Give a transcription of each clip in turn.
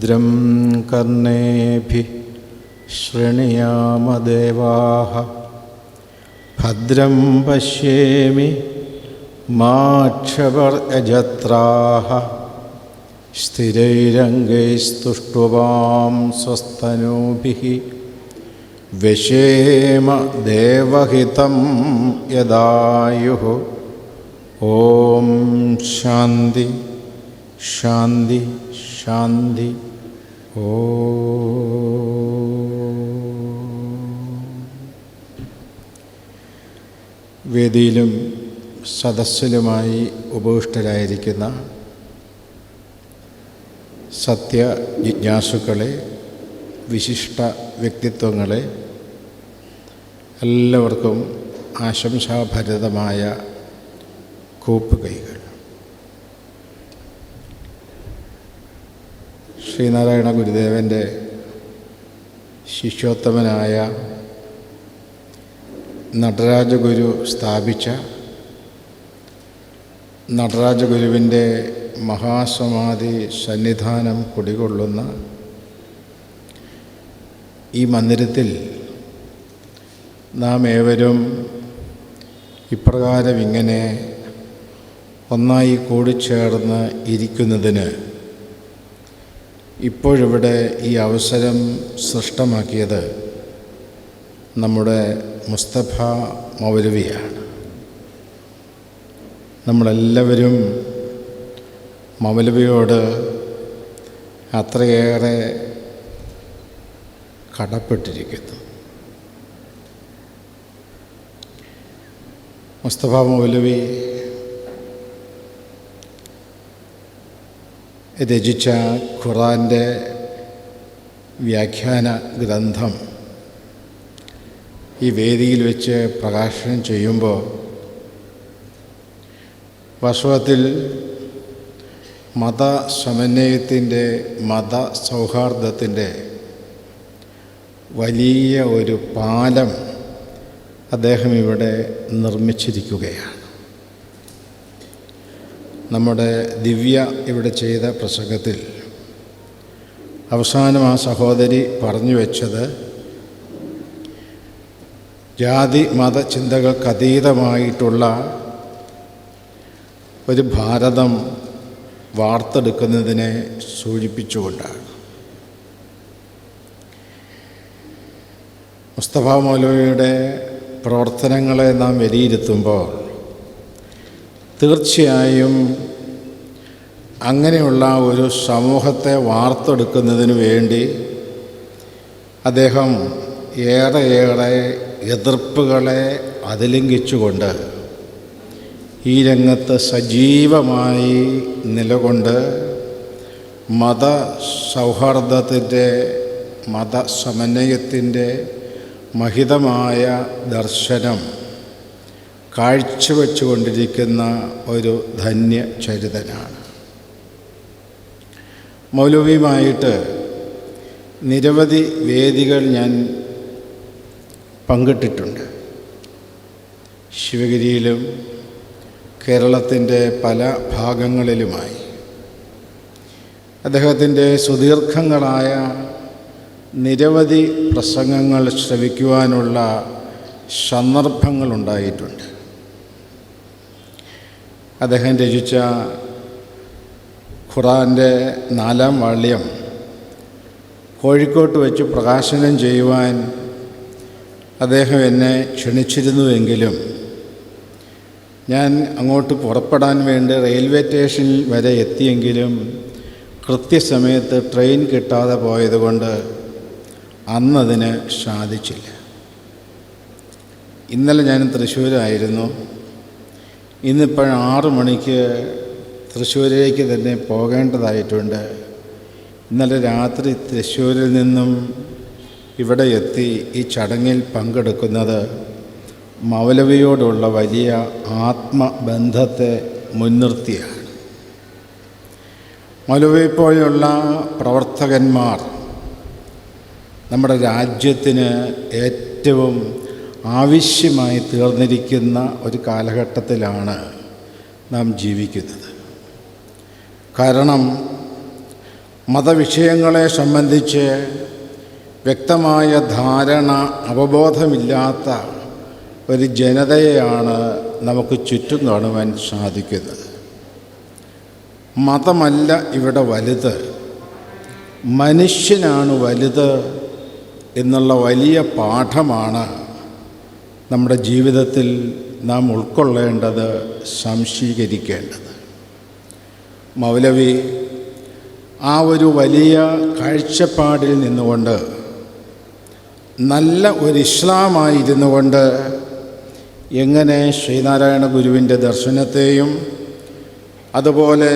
भद्रं कर्णे शृणुयामदेवाः देवा पश्येमि माक्षवर्यजत्राः। स्थिरैरङ्गैस्तुष्टुवां स्वस्तनूभिः। विषेम देवहितं यदायु। ॐ शांति शांति शान्ति। വേദിയിലും സദസ്സിലുമായി ഉപവിഷ്ടരായിരിക്കുന്ന സത്യ ജിജ്ഞാസുക്കളെ വിശിഷ്ട വ്യക്തിത്വങ്ങളെ എല്ലാവർക്കും ആശംസാഭരിതമായ കൂപ്പുകൈകൾ. ശ്രീനാരായണ ഗുരുദേവന്റെ ശിഷ്യോത്തമനായ നടരാജഗുരു സ്ഥാപിച്ച നടരാജഗുരുവിന്റെ മഹാസമാധി സന്നിധാനം കുടികൊള്ളുന്ന ഈ മന്ദിരത്തിൽ നാം ഏവരും ഇപ്രകാരം ഇങ്ങനെ ഒന്നായി കൂടിച്ചേർന്ന് ഇരിക്കുന്നതിന് ഇപ്പോഴിവിടെ ഈ അവസരം സൃഷ്ടമാക്കിയത് നമ്മുടെ മുസ്തഫ മൗലവിയാണ്. നമ്മളെല്ലാവരും മൗലവിയോട് അത്രയേറെ കടപ്പെട്ടിരിക്കുന്നു. മുസ്തഫ മൗലവി രചിച്ച ഖുറാന്റെ വ്യാഖ്യാന ഗ്രന്ഥം ഈ വേദിയിൽ വെച്ച് പ്രകാശനം ചെയ്യുമ്പോൾ വാസ്തവത്തിൽ മത സമന്വയത്തിന്റെ മത സൗഹാർദ്ദത്തിന്റെ വലിയ ഒരു പാലം അദ്ദേഹം ഇവിടെ നിർമ്മിച്ചിരിക്കുകയാണ്. നമ്മുടെ ദിവ്യ ഇവിടെ ചെയ്ത പ്രസംഗത്തിൽ അവസാനം ആ സഹോദരി പറഞ്ഞു വെച്ചത് ജാതി മത ചിന്തകൾക്കതീതമായിട്ടുള്ള ഒരു ഭാരതം വാർത്തെടുക്കുന്നതിനെ സൂചിപ്പിച്ചുകൊണ്ടാണ്. മുസ്തഫ മൗലവിയുടെ പ്രവർത്തനങ്ങളെ നാം വിലയിരുത്തുമ്പോൾ തീർച്ചയായും അങ്ങനെയുള്ള ഒരു സമൂഹത്തെ വാർത്തെടുക്കുന്നതിന് വേണ്ടി അദ്ദേഹം ഏറെയേറെ എതിർപ്പുകളെ അതിലംഘിച്ചുകൊണ്ട് ഈ രംഗത്ത് സജീവമായി നിലകൊണ്ട് മത സൗഹാർദ്ദത്തിന്റെ മതസമന്വയത്തിന്റെ മഹിതമായ ദർശനം കാഴ്ചവെച്ചുകൊണ്ടിരിക്കുന്ന ഒരു ധന്യ ചരിതനാണ് മൗലവിയുമായിട്ട് നിരവധി വേദികൾ ഞാൻ പങ്കിട്ടിട്ടുണ്ട്. ശിവഗിരിയിലും കേരളത്തിന്റെ പല ഭാഗങ്ങളിലുമായി. അദ്ദേഹത്തിന്റെ സുദീർഘങ്ങളായ നിരവധി പ്രസംഗങ്ങൾ ശ്രവിക്കുവാനുള്ള സന്ദർഭങ്ങളുണ്ടായിട്ടുണ്ട്. അദ്ദേഹം രചിച്ച ഖുറാന്റെ നാലാം വാള്യം കോഴിക്കോട്ട് വെച്ച് പ്രകാശനം ചെയ്യുവാൻ അദ്ദേഹം എന്നെ ക്ഷണിച്ചിരുന്നുവെങ്കിലും ഞാൻ അങ്ങോട്ട് പുറപ്പെടാൻ വേണ്ടി റെയിൽവേ സ്റ്റേഷനിൽ വരെ എത്തിയെങ്കിലും കൃത്യസമയത്ത് ട്രെയിൻ കിട്ടാതെ പോയതുകൊണ്ട് അന്നതിന് സാധിച്ചില്ല. ഇന്നലെ ഞാൻ തൃശ്ശൂരായിരുന്നു. ഇന്നിപ്പോൾ ആറ് മണിക്ക് തൃശ്ശൂരിലേക്ക് തന്നെ പോകേണ്ടതായിട്ടുണ്ട്. ഇന്നലെ രാത്രി തൃശ്ശൂരിൽ നിന്നും ഇവിടെ എത്തി ഈ ചടങ്ങിൽ പങ്കെടുക്കുന്നത് മൗലവിയോടുള്ള വലിയ ആത്മബന്ധത്തെ മുൻനിർത്തിയാണ്. മൗലവി പോലെയുള്ള പ്രവർത്തകന്മാർ നമ്മുടെ രാജ്യത്തിന് ഏറ്റവും ആവശ്യമായി തീർന്നിരിക്കുന്ന ഒരു കാലഘട്ടത്തിലാണ് നാം ജീവിക്കുന്നത്. കാരണം മതവിഷയങ്ങളെ സംബന്ധിച്ച് വ്യക്തമായ ധാരണ അവബോധമില്ലാത്ത ഒരു ജനതയെയാണ് നമുക്ക് ചുറ്റും കാണുവാൻ സാധിക്കുന്നത്. മതമല്ല ഇവിടെ വലുത്. മനുഷ്യനാണ് വലുത് എന്നുള്ള വലിയ പാഠമാണ് നമ്മുടെ ജീവിതത്തിൽ നാം ഉൾക്കൊള്ളേണ്ടത് സംശീകരിക്കേണ്ടത്. മൗലവി ആ ഒരു വലിയ കാഴ്ചപ്പാടിൽ നിന്നുകൊണ്ട് നല്ല ഒരു ഇസ്ലാമായിരുന്നു കൊണ്ട് എങ്ങനെ ശ്രീനാരായണ ഗുരുവിന്റെ ദർശനത്തെയും അതുപോലെ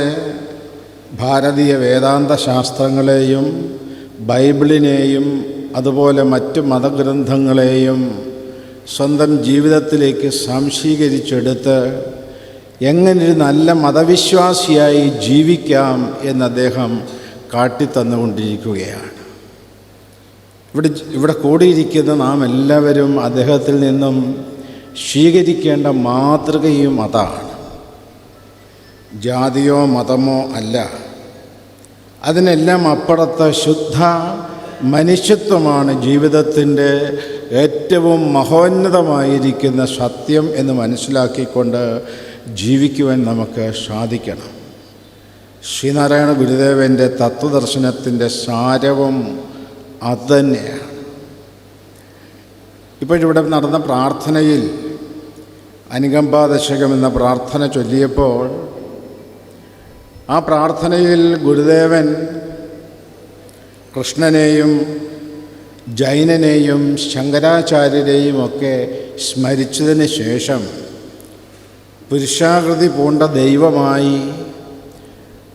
ഭാരതീയ വേദാന്ത ശാസ്ത്രങ്ങളെയും ബൈബിളിനെയും അതുപോലെ മറ്റ് മതഗ്രന്ഥങ്ങളെയും സ്വന്തം ജീവിതത്തിലേക്ക് സംശീകരിച്ചെടുത്ത് എങ്ങനെ ഒരു നല്ല മതവിശ്വാസിയായി ജീവിക്കാം എന്ന് അദ്ദേഹം കാട്ടിത്തന്നുകൊണ്ടിരിക്കുകയാണ്. ഇവിടെ ഇവിടെ കൂടിയിരിക്കുന്ന നാം എല്ലാവരും അദ്ദേഹത്തിൽ നിന്നും സ്വീകരിക്കേണ്ട മാതൃകയും അതാണ്. ജാതിയോ മതമോ അല്ല. അതിനെല്ലാം അപ്പുറത്തെ ശുദ്ധ മനുഷ്യത്വമാണ് ജീവിതത്തിന്റെ ഏറ്റവും മഹോന്നതമായിരിക്കുന്ന സത്യം എന്ന് മനസ്സിലാക്കിക്കൊണ്ട് ജീവിക്കുവാൻ നമുക്ക് സാധിക്കണം. ശ്രീനാരായണ ഗുരുദേവന്റെ തത്വദർശനത്തിന്റെ സാരവും അതുതന്നെയാണ്. ഇപ്പോഴിവിടെ നടന്ന പ്രാർത്ഥനയിൽ അനുകമ്പാദശകം എന്ന പ്രാർത്ഥന ചൊല്ലിയപ്പോൾ ആ പ്രാർത്ഥനയിൽ ഗുരുദേവൻ കൃഷ്ണനെയും ജൈനനെയും ശങ്കരാചാര്യരെയും ഒക്കെ സ്മരിച്ചതിന് ശേഷം പുരുഷാകൃതി പൂണ്ട ദൈവമായി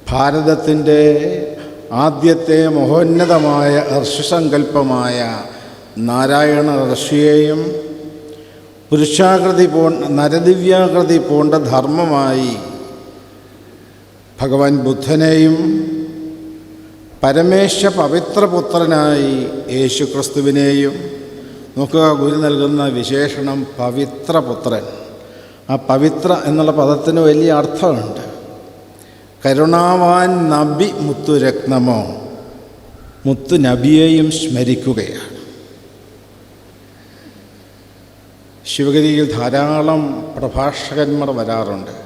ഭാരതത്തിന്റെ ആദ്യത്തെ മഹോന്നതമായ ഋഷിസങ്കല്പമായ നാരായണ ഋഷിയെയും പുരുഷാകൃതി പൂ നരദിവ്യാകൃതി പൂണ്ട ധർമ്മമായി ഭഗവാൻ ബുദ്ധനെയും പരമേശ പവിത്രപുത്രനായി യേശു ക്രിസ്തുവിനെയും നോക്കുക ഗുരു നൽകുന്ന വിശേഷണം പവിത്രപുത്രൻ. ആ പവിത്ര എന്നുള്ള പദത്തിന് വലിയ അർത്ഥമുണ്ട്. കരുണാവാൻ നബി മുത്തുരത്നമോ? മുത്തു നബിയെയും സ്മരിക്കുകയാണ്. ശിവഗിരിയിൽ ധാരാളം പ്രഭാഷകന്മാർ വരാറുണ്ട്.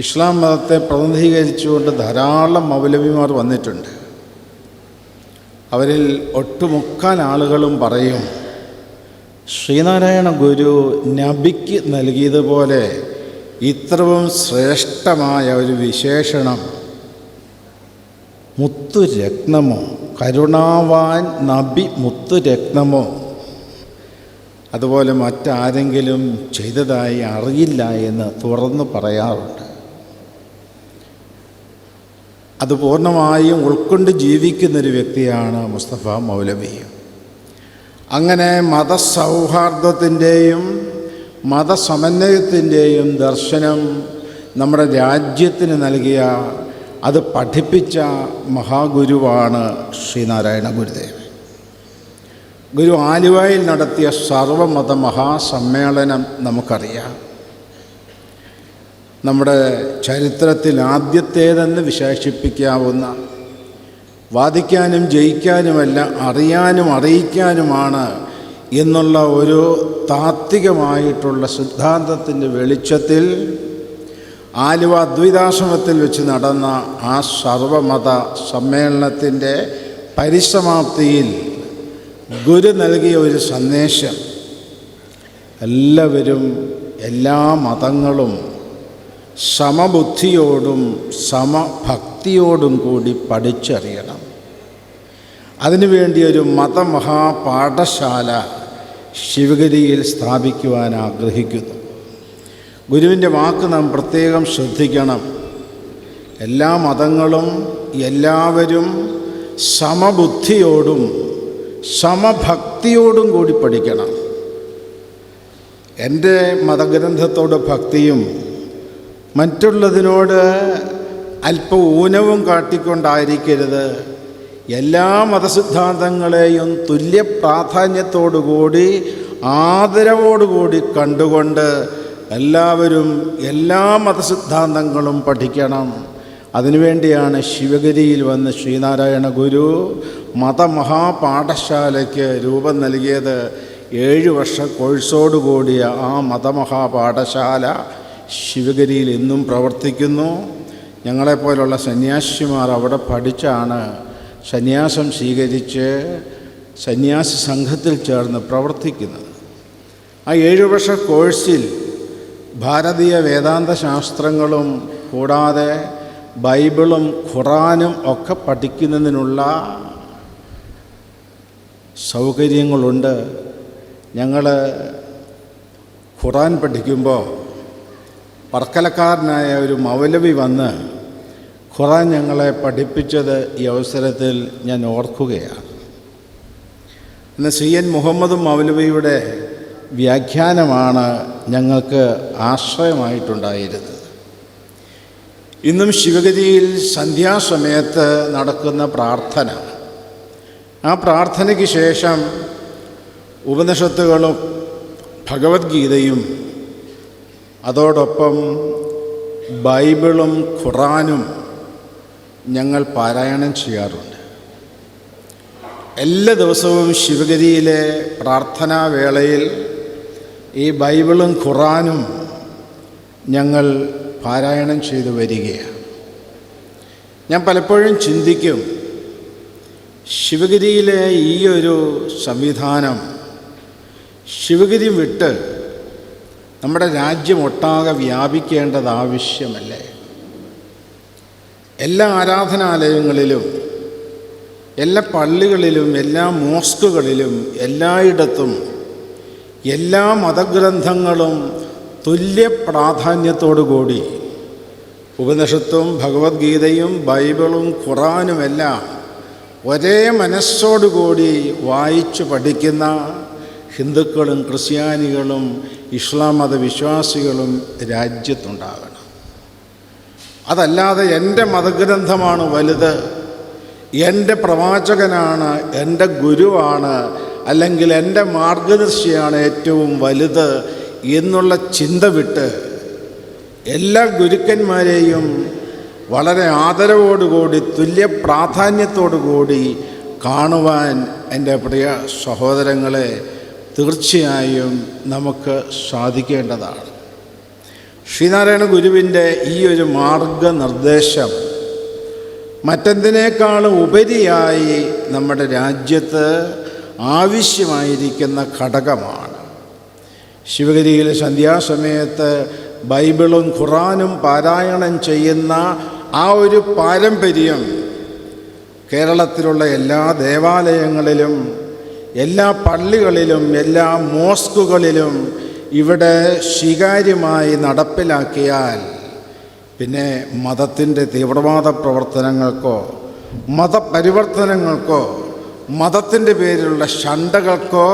ഇസ്ലാം മതത്തെ പ്രതിനിധീകരിച്ചുകൊണ്ട് ധാരാളം മൗലവിമാർ വന്നിട്ടുണ്ട്. അവരിൽ ഒട്ടുമുക്കാൽ ആളുകളും പറയും ശ്രീനാരായണ ഗുരു നബിക്ക് നൽകിയതുപോലെ ഇത്രവും ശ്രേഷ്ഠമായ ഒരു വിശേഷണം മുത്തുരത്നമോ കരുണാവാൻ നബി മുത്തുരത്നമോ അതുപോലെ മറ്റാരെങ്കിലും ചെയ്തതായി അറിയില്ല എന്ന് തുറന്നു പറയാറുണ്ട്. അത് പൂർണമായും ഉൾക്കൊണ്ട് ജീവിക്കുന്നൊരു വ്യക്തിയാണ് മുസ്തഫ മൗലവി. അങ്ങനെ മതസൗഹാർദ്ദത്തിന്റെയും മതസമന്വയത്തിന്റെയും ദർശനം നമ്മുടെ രാജ്യത്തിന് നൽകിയ അത് പഠിപ്പിച്ച മഹാഗുരുവാണ് ശ്രീനാരായണ ഗുരുദേവൻ. ഗുരു ആലുവയിൽ നടത്തിയ സർവമത മഹാസമ്മേളനം നമുക്കറിയാം. നമ്മുടെ ചരിത്രത്തിൽ ആദ്യത്തേതെന്ന് വിശേഷിപ്പിക്കാവുന്ന വാദിക്കാനും ജയിക്കാനുമല്ല അറിയാനും അറിയിക്കാനുമാണ് എന്നുള്ള ഒരു താത്വികമായിട്ടുള്ള സിദ്ധാന്തത്തിന്റെ വെളിച്ചത്തിൽ ആലുവ അദ്വൈതാശ്രമത്തിൽ വെച്ച് നടന്ന ആ സർവമത സമ്മേളനത്തിന്റെ പരിസമാപ്തിയിൽ ഗുരു നൽകിയ ഒരു സന്ദേശം. എല്ലാവരും എല്ലാ മതങ്ങളും സമബുദ്ധിയോടും സമഭക്തിയോടും കൂടി പഠിച്ചറിയണം. അതിനുവേണ്ടി ഒരു മതമഹാപാഠശാല ശിവഗിരിയിൽ സ്ഥാപിക്കുവാൻ ആഗ്രഹിക്കുന്നു. ഗുരുവിന്റെ വാക്ക് നാം പ്രത്യേകം ശ്രദ്ധിക്കണം. എല്ലാ മതങ്ങളും എല്ലാവരും സമബുദ്ധിയോടും സമഭക്തിയോടും കൂടി പഠിക്കണം. എന്റെ മതഗ്രന്ഥത്തോട് ഭക്തിയും മറ്റുള്ളതിനോട് അല്പ ഊനവും കാട്ടിക്കൊണ്ടായിരിക്കരുത്. എല്ലാ മതസിദ്ധാന്തങ്ങളെയും തുല്യ പ്രാധാന്യത്തോടുകൂടി ആദരവോടുകൂടി കണ്ടുകൊണ്ട് എല്ലാവരും എല്ലാ മതസിദ്ധാന്തങ്ങളും പഠിക്കണം. അതിനുവേണ്ടിയാണ് ശിവഗിരിയിൽ വന്ന് ശ്രീനാരായണ ഗുരു മതമഹാപാഠശാലയ്ക്ക് രൂപം നൽകിയത്. ഏഴ് വർഷ കോഴ്സോടുകൂടിയ ആ മതമഹാപാഠശാല ശിവഗിരിയിൽ ഇന്നും പ്രവർത്തിക്കുന്നു. ഞങ്ങളെപ്പോലുള്ള സന്യാസിമാർ അവിടെ പഠിച്ചാണ് സന്യാസം സ്വീകരിച്ച് സന്യാസി സംഘത്തിൽ ചേർന്ന് പ്രവർത്തിക്കുന്നത്. ആ ഏഴു വർഷ കോഴ്സിൽ ഭാരതീയ വേദാന്ത ശാസ്ത്രങ്ങളും കൂടാതെ ബൈബിളും ഖുറാനും ഒക്കെ പഠിക്കുന്നതിനുള്ള സൗകര്യങ്ങളുണ്ട്. ഞങ്ങൾ ഖുറാൻ പഠിക്കുമ്പോൾ വർക്കലക്കാരനായ ഒരു മൗലവി വന്ന് ഖുറാൻ ഞങ്ങളെ പഠിപ്പിച്ചത് ഈ അവസരത്തിൽ ഞാൻ ഓർക്കുകയാണ്. ഇന്ന് സി എൻ മുഹമ്മദ് മൗലവിയുടെ വ്യാഖ്യാനമാണ് ഞങ്ങൾക്ക് ആശ്രയമായിട്ടുണ്ടായിരുന്നത്. ഇന്നും ശിവഗതിയിൽ സന്ധ്യാസമയത്ത് നടക്കുന്ന പ്രാർത്ഥന. ആ പ്രാർത്ഥനയ്ക്ക് ശേഷം ഉപനിഷത്തുകളും ഭഗവത്ഗീതയും അതോടൊപ്പം ബൈബിളും ഖുറാനും ഞങ്ങൾ പാരായണം ചെയ്യാറുണ്ട്. എല്ലാ ദിവസവും ശിവഗിരിയിലെ പ്രാർത്ഥനാ വേളയിൽ ഈ ബൈബിളും ഖുറാനും ഞങ്ങൾ പാരായണം ചെയ്തു വരികയാണ്. ഞാൻ പലപ്പോഴും ചിന്തിക്കും ശിവഗിരിയിലെ ഈ ഒരു സംവിധാനം ശിവഗിരി വിട്ട് നമ്മുടെ രാജ്യം ഒട്ടാകെ വ്യാപിക്കേണ്ടത് ആവശ്യമല്ലേ? എല്ലാ ആരാധനാലയങ്ങളിലും എല്ലാ പള്ളികളിലും എല്ലാ മോസ്കുകളിലും എല്ലായിടത്തും എല്ലാ മതഗ്രന്ഥങ്ങളും തുല്യ പ്രാധാന്യത്തോടുകൂടി ഉപനിഷത്തും ഭഗവത്ഗീതയും ബൈബിളും ഖുറാനുമെല്ലാം ഒരേ മനസ്സോടുകൂടി വായിച്ചു പഠിക്കുന്ന ഹിന്ദുക്കളും ക്രിസ്ത്യാനികളും ഇസ്ലാം മതവിശ്വാസികളും രാജ്യത്തുണ്ടാകണം. അതല്ലാതെ എന്റെ മതഗ്രന്ഥമാണ് വലുത്. എന്റെ പ്രവാചകനാണ് എന്റെ ഗുരുവാണ് അല്ലെങ്കിൽ എന്റെ മാർഗദർശിയാണ് ഏറ്റവും വലുത് എന്നുള്ള ചിന്ത വിട്ട് എല്ലാ ഗുരുക്കന്മാരെയും വളരെ ആദരവോടുകൂടി തുല്യ പ്രാധാന്യത്തോടുകൂടി കാണുവാൻ എന്റെ പ്രിയ സഹോദരങ്ങളെ തീർച്ചയായും നമുക്ക് സാധിക്കേണ്ടതാണ്. ശ്രീനാരായണ ഗുരുവിന്റെ ഈ ഒരു മാർഗനിർദ്ദേശം മറ്റെന്തിനേക്കാളും ഉപരിയായി നമ്മുടെ രാജ്യത്ത് ആവശ്യമായിരിക്കുന്ന ഘടകമാണ്. ശിവഗിരിയിലെ സന്ധ്യാസമയത്ത് ബൈബിളും ഖുറാനും പാരായണം ചെയ്യുന്ന ആ ഒരു പാരമ്പര്യം കേരളത്തിലുള്ള എല്ലാ ദേവാലയങ്ങളിലും എല്ലാ പള്ളികളിലും എല്ലാ മോസ്കുകളിലും ഇവിടെ സ്വീകാര്യമായി നടപ്പിലാക്കിയാൽ പിന്നെ മതത്തിന്റെ തീവ്രവാദ പ്രവർത്തനങ്ങൾക്കോ മതപരിവർത്തനങ്ങൾക്കോ മതത്തിന്റെ പേരിലുള്ള ഷണ്ടകൾക്കോ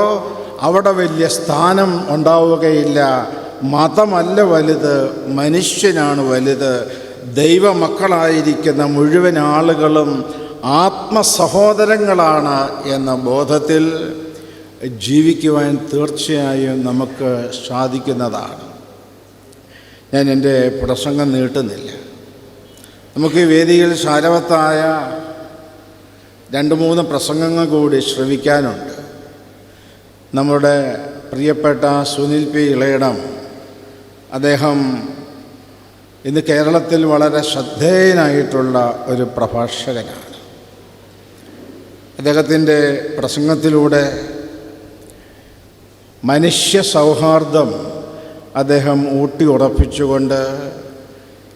അവിടെ വലിയ സ്ഥാനം ഉണ്ടാവുകയില്ല. മതമല്ല വലുത് മനുഷ്യനാണ് വലുത്. ദൈവമക്കളായിരിക്കുന്ന മുഴുവൻ ആളുകളും ആത്മസഹോദരങ്ങളാണ് എന്ന ബോധത്തിൽ ജീവിക്കുവാൻ തീർച്ചയായും നമുക്ക് സാധിക്കുന്നതാണ്. ഞാൻ എന്റെ പ്രസംഗം നീട്ടുന്നില്ല. നമുക്ക് ഈ വേദിയിൽ സാരവത്തായ രണ്ട് മൂന്ന് പ്രസംഗങ്ങൾ കൂടി ശ്രവിക്കാനുണ്ട്. നമ്മുടെ പ്രിയപ്പെട്ട സുനിൽ പി ഇളയിടം അദ്ദേഹം ഇന്ന് കേരളത്തിൽ വളരെ ശ്രദ്ധേയനായിട്ടുള്ള ഒരു പ്രഭാഷകനാണ്. അദ്ദേഹത്തിന്റെ പ്രസംഗത്തിലൂടെ മനുഷ്യ സൗഹാർദ്ദം അദ്ദേഹം ഊട്ടി ഉറപ്പിച്ചുകൊണ്ട്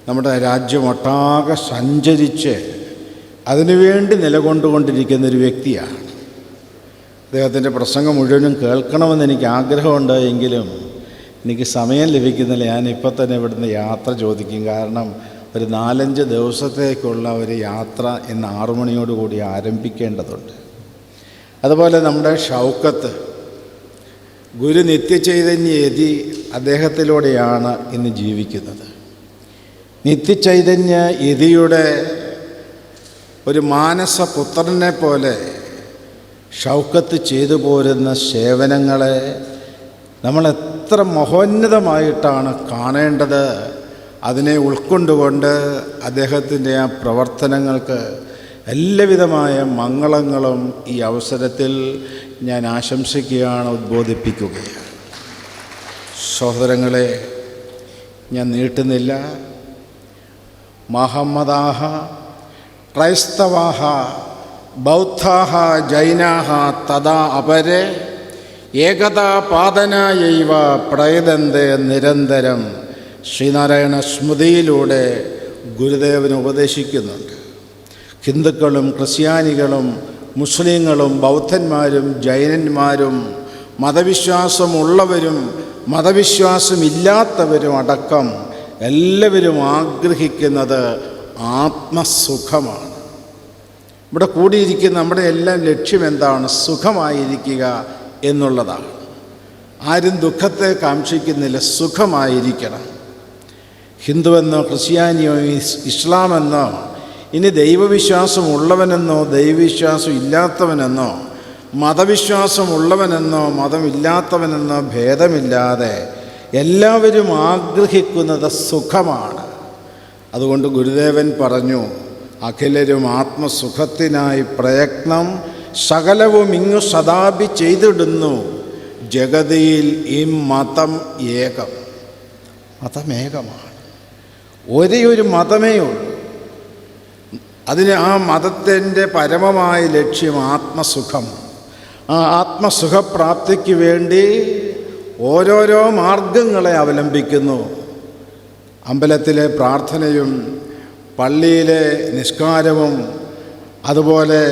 നമ്മുടെ രാജ്യമൊട്ടാകെ സഞ്ചരിച്ച് അതിനുവേണ്ടി നിലകൊണ്ടുകൊണ്ടിരിക്കുന്ന ഒരു വ്യക്തിയാണ്. അദ്ദേഹത്തിന്റെ പ്രസംഗം മുഴുവനും കേൾക്കണമെന്ന് എനിക്ക് ആഗ്രഹമുണ്ട് എങ്കിലും എനിക്ക് സമയം ലഭിക്കുന്നില്ല. ഞാൻ ഇപ്പം തന്നെ ഇവിടുന്ന് യാത്ര ചോദിക്കും. കാരണം ഒരു നാലഞ്ച് ദിവസത്തേക്കുള്ള ഒരു യാത്ര ഇന്ന് ആറു മണിയോടുകൂടി ആരംഭിക്കേണ്ടതുണ്ട്. അതുപോലെ നമ്മുടെ ഷൗക്കത്ത് ഗുരു നിത്യചൈതന്യ യതി അദ്ദേഹത്തിലൂടെയാണ് ഇന്ന് ജീവിക്കുന്നത്. നിത്യചൈതന്യ യതിയുടെ ഒരു മാനസപുത്രനെ പോലെ ഷൗക്കത്ത് ചെയ്തു പോരുന്ന സേവനങ്ങളെ നമ്മൾ എത്ര മഹോന്നതമായിട്ടാണ് കാണേണ്ടത് അതിനെ ഉൾക്കൊണ്ടുകൊണ്ട് അദ്ദേഹത്തിന്റെ ആ പ്രവർത്തനങ്ങൾക്ക് എല്ലാവിധമായ മംഗളങ്ങളും ഈ അവസരത്തിൽ ഞാൻ ആശംസിക്കുകയാണ് ഉദ്ബോധിപ്പിക്കുകയാണ്. സഹോദരങ്ങളെ ഞാൻ നീട്ടുന്നില്ല. മഹമ്മദാഹ ക്രൈസ്തവാഹ ബൗദ്ധാഹ ജൈനാഹ തഥാ അപരെ ഏകതാപാദനായൈവ പ്രയതന്തെ നിരന്തരം ശ്രീനാരായണ സ്മൃതിയിലൂടെ ഗുരുദേവന് ഉപദേശിക്കുന്നുണ്ട്. ഹിന്ദുക്കളും ക്രിസ്ത്യാനികളും മുസ്ലിങ്ങളും ബൗദ്ധന്മാരും ജൈനന്മാരും മതവിശ്വാസമുള്ളവരും മതവിശ്വാസമില്ലാത്തവരും അടക്കം എല്ലാവരും ആഗ്രഹിക്കുന്നത് ആത്മസുഖമാണ്. ഇവിടെ കൂടിയിരിക്കുന്ന നമ്മുടെ എല്ലാം ലക്ഷ്യം എന്താണ്? സുഖമായിരിക്കുക എന്നുള്ളതാണ്. ആരും ദുഃഖത്തെ കാക്ഷിക്കുന്നില്ല സുഖമായിരിക്കണം. ഹിന്ദുവെന്നോ ക്രിസ്ത്യാനിയോ ഇസ്ലാമെന്നോ ഇനി ദൈവവിശ്വാസമുള്ളവനെന്നോ ദൈവവിശ്വാസം ഇല്ലാത്തവനെന്നോ മതവിശ്വാസമുള്ളവനെന്നോ മതമില്ലാത്തവനെന്നോ ഭേദമില്ലാതെ എല്ലാവരും ആഗ്രഹിക്കുന്നത് സുഖമാണ്. അതുകൊണ്ട് ഗുരുദേവൻ പറഞ്ഞു അഖിലരും ആത്മസുഖത്തിനായി പ്രയത്നം സകലവും ഇങ്ങു സദാപി ചെയ്തിടുന്നു. ജഗതിയിൽ ഈ മതം ഏകം. മതമേകമാണ്. ഒരേ ഒരു മതമേ ഉള്ളൂ. അതിന് ആ മതത്തിന്റെ പരമമായ ലക്ഷ്യം ആത്മസുഖം. ആ ആത്മസുഖപ്രാപ്തിക്ക് വേണ്ടി ഓരോരോ മാർഗങ്ങളെ അവലംബിക്കുന്നു. അമ്പലത്തിലെ പ്രാർത്ഥനയും പള്ളിയിലെ നിഷ്കാരവും അതുപോലെ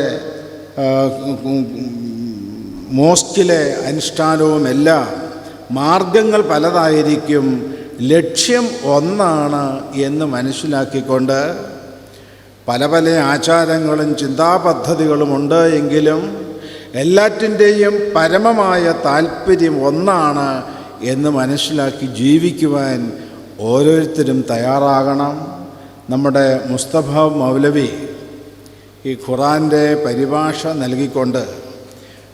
മോസ്കിലെ അനുഷ്ഠാനവും എല്ലാം മാർഗങ്ങൾ പലതായിരിക്കും ലക്ഷ്യം ഒന്നാണ് എന്ന് മനസ്സിലാക്കിക്കൊണ്ട് പല പല ആചാരങ്ങളും ചിന്താപദ്ധതികളുമുണ്ട് എങ്കിലും എല്ലാറ്റിന്റെയും പരമമായ താല്പര്യം ഒന്നാണ് എന്ന് മനസ്സിലാക്കി ജീവിക്കുവാൻ ഓരോരുത്തരും തയ്യാറാകണം. നമ്മുടെ മുസ്തഫ മൗലവി ഈ ഖുറാന്റെ പരിഭാഷ നൽകിക്കൊണ്ട്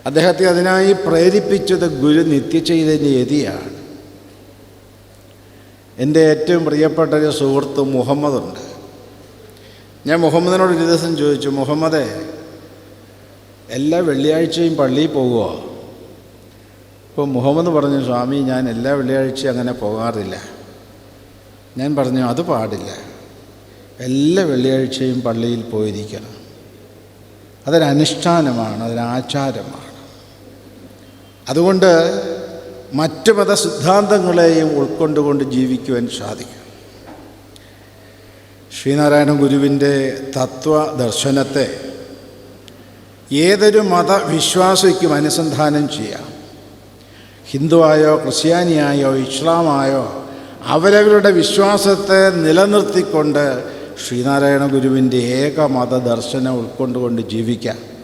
അദ്ദേഹത്തെ അതിനായി പ്രേരിപ്പിച്ചത് ഗുരു നിത്യചൈതന്യതിയാണ് എന്റെ ഏറ്റവും പ്രിയപ്പെട്ട ഒരു സുഹൃത്ത് മുഹമ്മദുണ്ട്. ഞാൻ മുഹമ്മദിനോട് ഒരു ദിവസം ചോദിച്ചു മുഹമ്മദേ എല്ലാ വെള്ളിയാഴ്ചയും പള്ളിയിൽ പോകുമോ അപ്പോൾ മുഹമ്മദ് പറഞ്ഞു സ്വാമി ഞാൻ എല്ലാ വെള്ളിയാഴ്ചയും അങ്ങനെ പോകാറില്ല. ഞാൻ പറഞ്ഞു അത് പാടില്ല. എല്ലാ വെള്ളിയാഴ്ചയും പള്ളിയിൽ പോയിരിക്കണം. അതൊരനുഷ്ഠാനമാണ് അതൊരാചാരമാണ്. അതുകൊണ്ട് മറ്റ് മത സിദ്ധാന്തങ്ങളെയും ഉൾക്കൊണ്ടുകൊണ്ട് ജീവിക്കുവാൻ സാധിക്കും. ശ്രീനാരായണ ഗുരുവിന്റെ തത്വദർശനത്തെ ഏതൊരു മതവിശ്വാസിക്കും അനുസന്ധാനം ചെയ്യാം. ഹിന്ദുവായോ ക്രിസ്ത്യാനിയായോ ഇസ്ലാമായോ അവരവരുടെ വിശ്വാസത്തെ നിലനിർത്തിക്കൊണ്ട് ശ്രീനാരായണ ഗുരുവിന്റെ ഏക മതദർശനം ഉൾക്കൊണ്ടുകൊണ്ട് ജീവിക്കാം.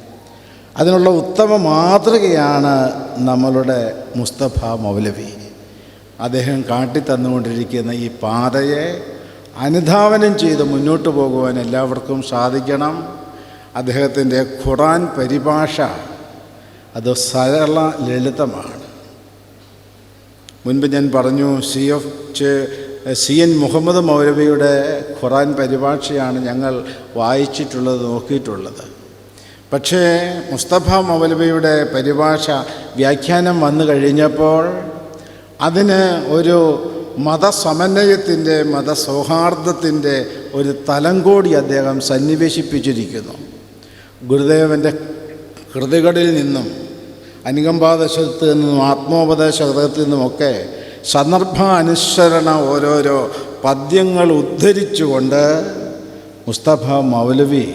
അതിനുള്ള ഉത്തമ മാതൃകയാണ് നമ്മളുടെ മുസ്തഫ മൗലവി. അദ്ദേഹം കാട്ടിത്തന്നുകൊണ്ടിരിക്കുന്ന ഈ പാതയെ അനുധാവനം ചെയ്ത് മുന്നോട്ട് പോകുവാൻ എല്ലാവർക്കും സാധിക്കണം. അദ്ദേഹത്തിന്റെ ഖുറാൻ പരിഭാഷ അത് സരള ലളിതമാണ്. മുൻപ് ഞാൻ പറഞ്ഞു C F C N Muhammad മൗലവിയുടെ ഖുറാൻ പരിഭാഷയാണ് ഞങ്ങൾ വായിച്ചിട്ടുള്ളത് നോക്കിയിട്ടുള്ളത്. പക്ഷേ മുസ്തഫ മൗലവിയുടെ പരിഭാഷ വ്യാഖ്യാനം വന്നു കഴിഞ്ഞപ്പോൾ അതിന് ഒരു മതസമന്വയത്തിന്റെ മതസൗഹാർദ്ദത്തിന്റെ ഒരു തലം കൂടി അദ്ദേഹം സന്നിവേശിപ്പിച്ചിരിക്കുന്നു. ഗുരുദേവന്റെ കൃതികളിൽ നിന്നും അനുകമ്പാദശത്തിൽ നിന്നും ആത്മോപദേശത്തിൽ നിന്നുമൊക്കെ സന്ദർഭാനുസരണ ഓരോരോ പദ്യങ്ങൾ ഉദ്ധരിച്ചുകൊണ്ട് മുസ്തഫ മൗലവി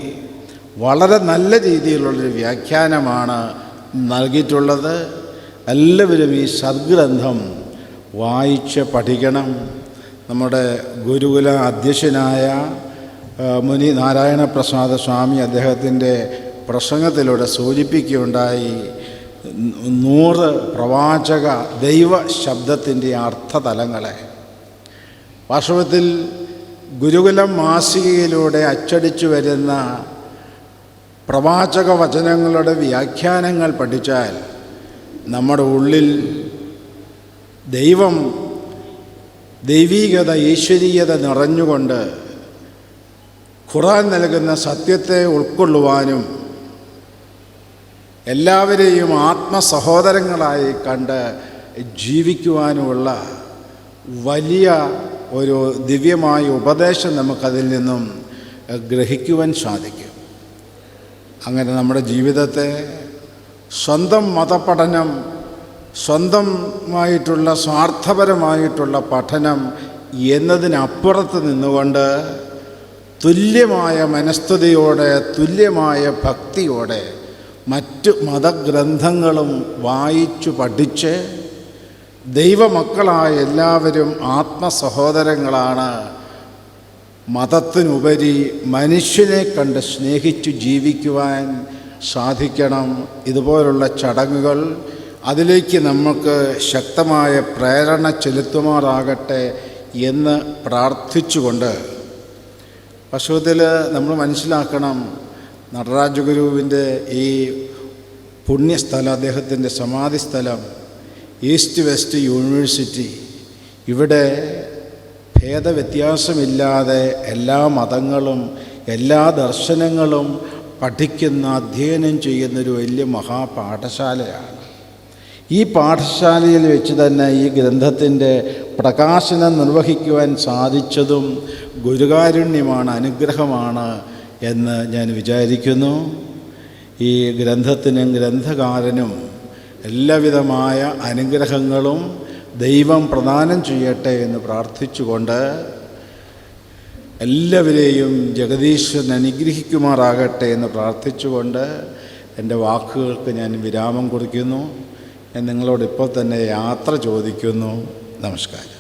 വളരെ നല്ല രീതിയിലുള്ളൊരു വ്യാഖ്യാനമാണ് നൽകിയിട്ടുള്ളത്. എല്ലാവരും ഈ സദ്ഗ്രന്ഥം വായിച്ച് പഠിക്കണം. നമ്മുടെ ഗുരുകുല അധ്യക്ഷനായ മുനി നാരായണ പ്രസാദ സ്വാമി അദ്ദേഹത്തിന്റെ പ്രസംഗത്തിലൂടെ സൂചിപ്പിക്കുകയുണ്ടായി നൂറ് പ്രവാചക ദൈവ ശബ്ദത്തിന്റെ അർത്ഥതലങ്ങളെ. വാസ്തവത്തിൽ ഗുരുകുലം മാസികയിലൂടെ അച്ചടിച്ചു വരുന്ന പ്രവാചക വചനങ്ങളുടെ വ്യാഖ്യാനങ്ങൾ പഠിച്ചാൽ നമ്മുടെ ഉള്ളിൽ ദൈവം ദൈവീകത ഈശ്വരീയത നിറഞ്ഞുകൊണ്ട് ഖുറാൻ നൽകുന്ന സത്യത്തെ ഉൾക്കൊള്ളുവാനും എല്ലാവരെയും ആത്മസഹോദരങ്ങളായി കണ്ട് ജീവിക്കുവാനുമുള്ള വലിയ ഒരു ദിവ്യമായ ഉപദേശം നമുക്കതിൽ നിന്നും ഗ്രഹിക്കുവാൻ സാധിക്കും. അങ്ങനെ നമ്മുടെ ജീവിതത്തെ സ്വന്തം മതപഠനം സ്വന്തമായിട്ടുള്ള സ്വാർത്ഥപരമായിട്ടുള്ള പഠനം എന്നതിനപ്പുറത്ത് നിന്നുകൊണ്ട് തുല്യമായ മനസ്തുതിയോടെ തുല്യമായ ഭക്തിയോടെ മറ്റ് മതഗ്രന്ഥങ്ങളും വായിച്ചു പഠിച്ച് ദൈവമക്കളായ എല്ലാവരും ആത്മസഹോദരങ്ങളാണ്. മതത്തിനുപരി മനുഷ്യനെ കണ്ട് സ്നേഹിച്ചു ജീവിക്കുവാൻ സാധിക്കണം. ഇതുപോലുള്ള ചടങ്ങുകൾ അതിലേക്ക് നമുക്ക് ശക്തമായ പ്രേരണ ചെലുത്തുമാറാകട്ടെ എന്ന് പ്രാർത്ഥിച്ചുകൊണ്ട് പശുവത്തിൽ നമ്മൾ മനസ്സിലാക്കണം നടരാജഗുരുവിന്റെ ഈ പുണ്യസ്ഥലം അദ്ദേഹത്തിന്റെ സമാധി സ്ഥലം ഈസ്റ്റ് വെസ്റ്റ് യൂണിവേഴ്സിറ്റി. ഇവിടെ ഭേദവ്യത്യാസമില്ലാതെ എല്ലാ മതങ്ങളും എല്ലാ ദർശനങ്ങളും പഠിക്കുന്ന അധ്യയനം ചെയ്യുന്നൊരു വലിയ മഹാപാഠശാലയാണ്. ഈ പാഠശാലയിൽ വെച്ച് തന്നെ ഈ ഗ്രന്ഥത്തിന്റെ പ്രകാശനം നിർവഹിക്കുവാൻ സാധിച്ചതും ഗുരുകാരുണ്യമാണ് അനുഗ്രഹമാണ് എന്ന് ഞാൻ വിചാരിക്കുന്നു. ഈ ഗ്രന്ഥത്തിനും ഗ്രന്ഥകാരനും എല്ലാവിധമായ അനുഗ്രഹങ്ങളും ദൈവം പ്രദാനം ചെയ്യട്ടെ എന്ന് പ്രാർത്ഥിച്ചുകൊണ്ട് എല്ലാവരെയും ജഗദീശ്വരൻ അനുഗ്രഹിക്കുമാറാകട്ടെ എന്ന് പ്രാർത്ഥിച്ചുകൊണ്ട് എന്റെ വാക്കുകൾക്ക് ഞാൻ വിരാമം കുറിക്കുന്നു ഞാൻ നിങ്ങളോട് ഇപ്പോൾ തന്നെ യാത്ര ചോദിക്കുന്നു. നമസ്കാരം.